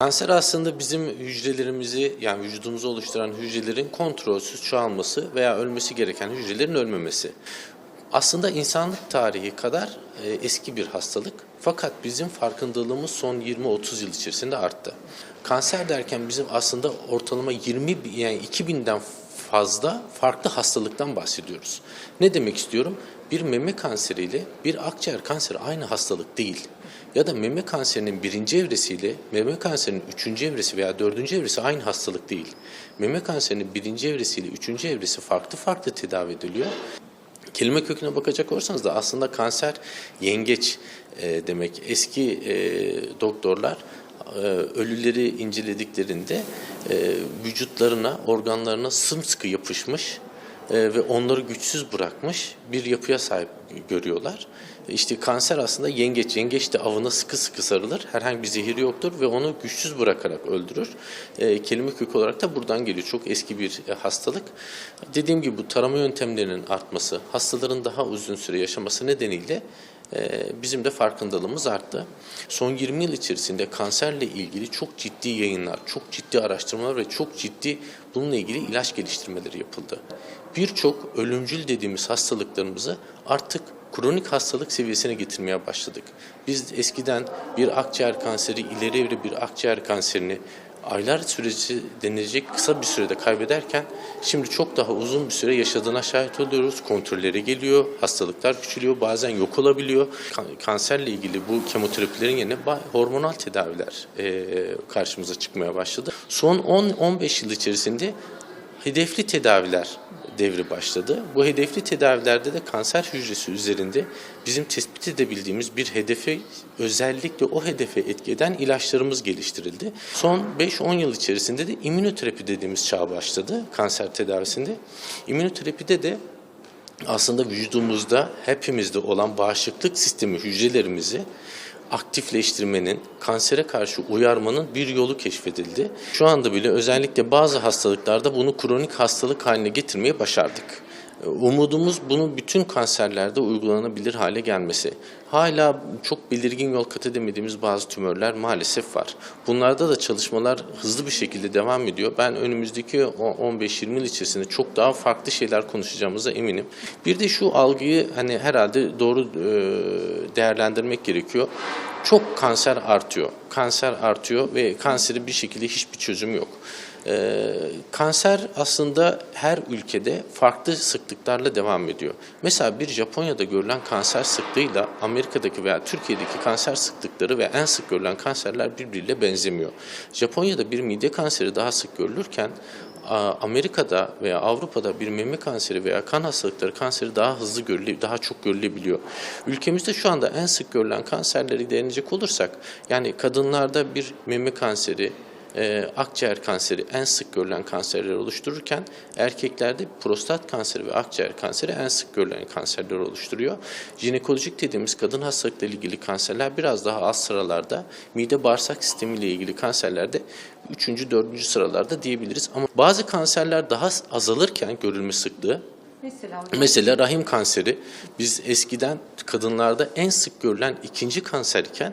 Kanser aslında bizim hücrelerimizi yani vücudumuzu oluşturan hücrelerin kontrolsüz çoğalması veya ölmesi gereken hücrelerin ölmemesi. Aslında insanlık tarihi kadar e, eski bir hastalık fakat bizim farkındalığımız son 20-30 yıl içerisinde arttı. Kanser derken bizim aslında ortalama 20 bi- yani 2000'den fazla farklı hastalıktan bahsediyoruz. Ne demek istiyorum? Bir meme kanseriyle bir akciğer kanseri aynı hastalık değil. Ya da meme kanserinin birinci evresiyle meme kanserinin üçüncü evresi veya dördüncü evresi aynı hastalık değil. Meme kanserinin birinci evresiyle üçüncü evresi farklı farklı tedavi ediliyor. Kelime köküne bakacak olursanız da aslında kanser yengeç e, demek. Eski e, doktorlar ölüleri incelediklerinde e, vücutlarına, organlarına sımsıkı yapışmış e, ve onları güçsüz bırakmış bir yapıya sahip görüyorlar. İşte kanser aslında yengeç. Yengeç de avına sıkı sıkı sarılır. Herhangi bir zehir yoktur ve onu güçsüz bırakarak öldürür. E, kelime kökü olarak da buradan geliyor. Çok eski bir hastalık. Dediğim gibi bu tarama yöntemlerinin artması, hastaların daha uzun süre yaşaması nedeniyle bizim de farkındalığımız arttı. Son 20 yıl içerisinde kanserle ilgili çok ciddi yayınlar, çok ciddi araştırmalar ve çok ciddi bununla ilgili ilaç geliştirmeleri yapıldı. Birçok ölümcül dediğimiz hastalıklarımızı artık kronik hastalık seviyesine getirmeye başladık. Biz eskiden bir akciğer kanseri, ileri evre bir akciğer kanserini aylar süreci denilecek kısa bir sürede kaybederken şimdi çok daha uzun bir süre yaşadığına şahit oluyoruz. Kontrolleri geliyor, hastalıklar küçülüyor, bazen yok olabiliyor. Kan- kanserle ilgili bu kemoterapilerin yerine hormonal tedaviler eee, karşımıza çıkmaya başladı. Son 10-15 yıl içerisinde hedefli tedaviler devri başladı. Bu hedefli tedavilerde de kanser hücresi üzerinde bizim tespit edebildiğimiz bir hedefe özellikle o hedefe etki eden ilaçlarımız geliştirildi. Son 5-10 yıl içerisinde de immünoterapi dediğimiz çağ başladı kanser tedavisinde. İmmünoterapide de aslında vücudumuzda hepimizde olan bağışıklık sistemi hücrelerimizi aktifleştirmenin, kansere karşı uyarmanın bir yolu keşfedildi. Şu anda bile özellikle bazı hastalıklarda bunu kronik hastalık haline getirmeyi başardık. Umudumuz bunun bütün kanserlerde uygulanabilir hale gelmesi. Hala çok belirgin yol kat edemediğimiz bazı tümörler maalesef var. Bunlarda da çalışmalar hızlı bir şekilde devam ediyor. Ben önümüzdeki o 15-20 yıl içerisinde çok daha farklı şeyler konuşacağımıza eminim. Bir de şu algıyı hani herhalde doğru değerlendirmek gerekiyor. Çok kanser artıyor. Kanser artıyor ve kanserin bir şekilde hiçbir çözümü yok. Ee, kanser aslında her ülkede farklı sıklıklarla devam ediyor. Mesela bir Japonya'da görülen kanser sıklığıyla Amerika'daki veya Türkiye'deki kanser sıklıkları ve en sık görülen kanserler birbiriyle benzemiyor. Japonya'da bir mide kanseri daha sık görülürken Amerika'da veya Avrupa'da bir meme kanseri veya kan hastalıkları kanseri daha hızlı görüle, daha çok görülebiliyor. Ülkemizde şu anda en sık görülen kanserleri değinecek olursak yani kadınlarda bir meme kanseri, e, akciğer kanseri en sık görülen kanserler oluştururken erkeklerde prostat kanseri ve akciğer kanseri en sık görülen kanserler oluşturuyor. Jinekolojik dediğimiz kadın hastalıklarıyla ilgili kanserler biraz daha az sıralarda, mide bağırsak sistemiyle ilgili kanserlerde 3. 4. sıralarda diyebiliriz. Ama bazı kanserler daha azalırken görülme sıklığı Mesela Mesela rahim kanseri biz eskiden kadınlarda en sık görülen ikinci kanser iken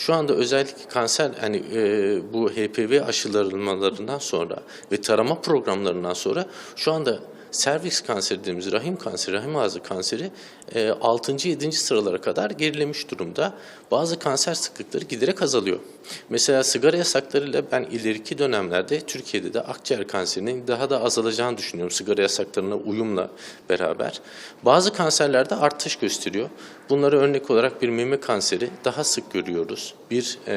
şu anda özellikle kanser hani e, bu HPV aşılanmalarından sonra ve tarama programlarından sonra şu anda serviks kanseri dediğimiz rahim kanseri, rahim ağzı kanseri e, 6. 7. sıralara kadar gerilemiş durumda. Bazı kanser sıklıkları giderek azalıyor. Mesela sigara yasaklarıyla ben ileriki dönemlerde Türkiye'de de akciğer kanserinin daha da azalacağını düşünüyorum sigara yasaklarına uyumla beraber. Bazı kanserlerde artış gösteriyor. Bunları örnek olarak bir meme kanseri daha sık görüyoruz. Bir e,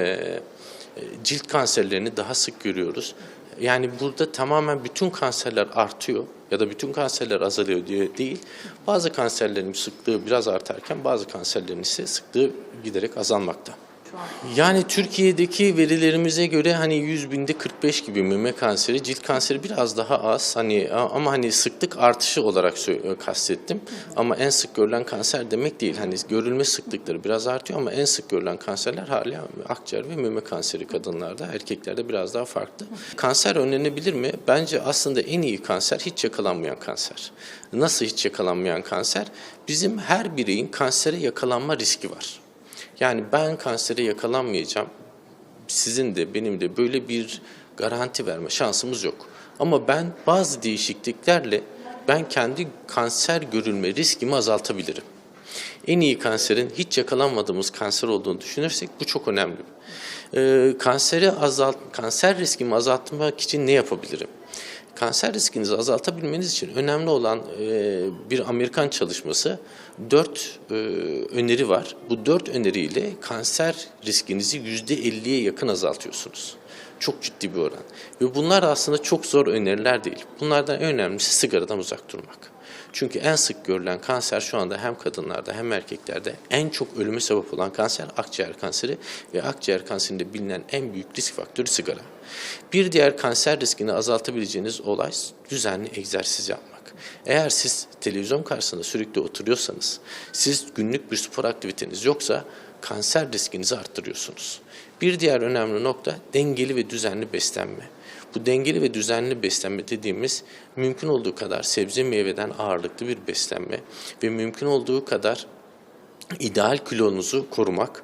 e, cilt kanserlerini daha sık görüyoruz. Yani burada tamamen bütün kanserler artıyor ya da bütün kanserler azalıyor diye değil. Bazı kanserlerin sıklığı biraz artarken bazı kanserlerin ise sıklığı giderek azalmakta. Şu an Yani Türkiye'deki verilerimize göre hani 100 binde 45 gibi meme kanseri, cilt kanseri biraz daha az. Hani ama hani sıklık artışı olarak sö- kastettim. Ama en sık görülen kanser demek değil. Hani görülme sıklıkları biraz artıyor ama en sık görülen kanserler hala akciğer ve meme kanseri kadınlarda, erkeklerde biraz daha farklı. Kanser önlenebilir mi? Bence aslında en iyi kanser hiç yakalanmayan kanser. Nasıl hiç yakalanmayan kanser? Bizim her bireyin kansere yakalanma riski var. Yani ben kansere yakalanmayacağım. sizin de benim de böyle bir garanti verme şansımız yok. Ama ben bazı değişikliklerle ben kendi kanser görülme riskimi azaltabilirim. En iyi kanserin hiç yakalanmadığımız kanser olduğunu düşünürsek bu çok önemli. Ee, kanseri azalt, kanser riskimi azaltmak için ne yapabilirim? Kanser riskinizi azaltabilmeniz için önemli olan e, bir Amerikan çalışması dört e, öneri var. Bu dört öneriyle kanser riskinizi yüzde 50'ye yakın azaltıyorsunuz. Çok ciddi bir oran. Ve bunlar aslında çok zor öneriler değil. Bunlardan en önemlisi sigaradan uzak durmak. Çünkü en sık görülen kanser şu anda hem kadınlarda hem erkeklerde en çok ölüme sebep olan kanser akciğer kanseri ve akciğer kanserinde bilinen en büyük risk faktörü sigara. Bir diğer kanser riskini azaltabileceğiniz olay düzenli egzersiz yapmak. Eğer siz televizyon karşısında sürekli oturuyorsanız, siz günlük bir spor aktiviteniz yoksa kanser riskinizi arttırıyorsunuz. Bir diğer önemli nokta dengeli ve düzenli beslenme. Bu dengeli ve düzenli beslenme dediğimiz mümkün olduğu kadar sebze meyveden ağırlıklı bir beslenme ve mümkün olduğu kadar ideal kilonuzu korumak,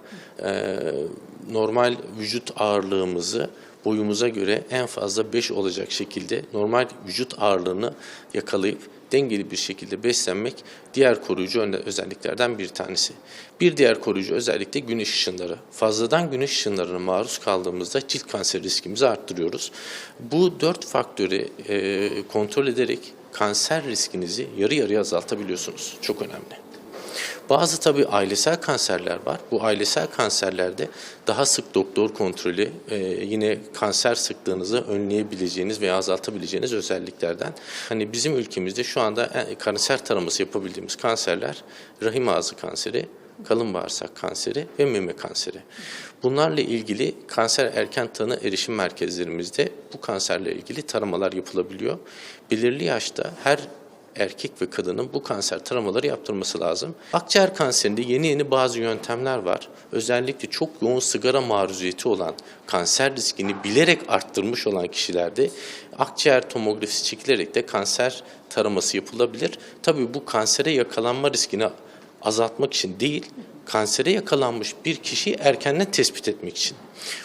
normal vücut ağırlığımızı boyumuza göre en fazla 5 olacak şekilde normal vücut ağırlığını yakalayıp dengeli bir şekilde beslenmek diğer koruyucu özelliklerden bir tanesi. Bir diğer koruyucu özellik de güneş ışınları. Fazladan güneş ışınlarına maruz kaldığımızda cilt kanseri riskimizi arttırıyoruz. Bu dört faktörü e, kontrol ederek kanser riskinizi yarı yarıya azaltabiliyorsunuz. Çok önemli. Bazı tabii ailesel kanserler var. Bu ailesel kanserlerde daha sık doktor kontrolü e, yine kanser sıklığınızı önleyebileceğiniz veya azaltabileceğiniz özelliklerden. Hani bizim ülkemizde şu anda en- kanser taraması yapabildiğimiz kanserler rahim ağzı kanseri, kalın bağırsak kanseri ve meme kanseri. Bunlarla ilgili kanser erken tanı erişim merkezlerimizde bu kanserle ilgili taramalar yapılabiliyor. Belirli yaşta her erkek ve kadının bu kanser taramaları yaptırması lazım. Akciğer kanserinde yeni yeni bazı yöntemler var. Özellikle çok yoğun sigara maruziyeti olan, kanser riskini bilerek arttırmış olan kişilerde akciğer tomografisi çekilerek de kanser taraması yapılabilir. Tabii bu kansere yakalanma riskini azaltmak için değil, kansere yakalanmış bir kişiyi erkenden tespit etmek için.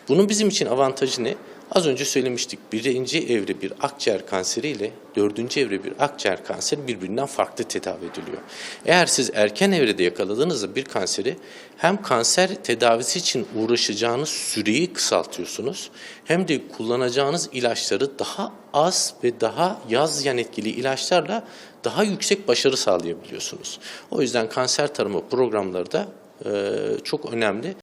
Bunun bizim için avantajı ne? Az önce söylemiştik birinci evre bir akciğer kanseri ile dördüncü evre bir akciğer kanseri birbirinden farklı tedavi ediliyor. Eğer siz erken evrede yakaladığınızda bir kanseri hem kanser tedavisi için uğraşacağınız süreyi kısaltıyorsunuz hem de kullanacağınız ilaçları daha az ve daha yaz yan etkili ilaçlarla daha yüksek başarı sağlayabiliyorsunuz. O yüzden kanser tarama programları da çok önemli.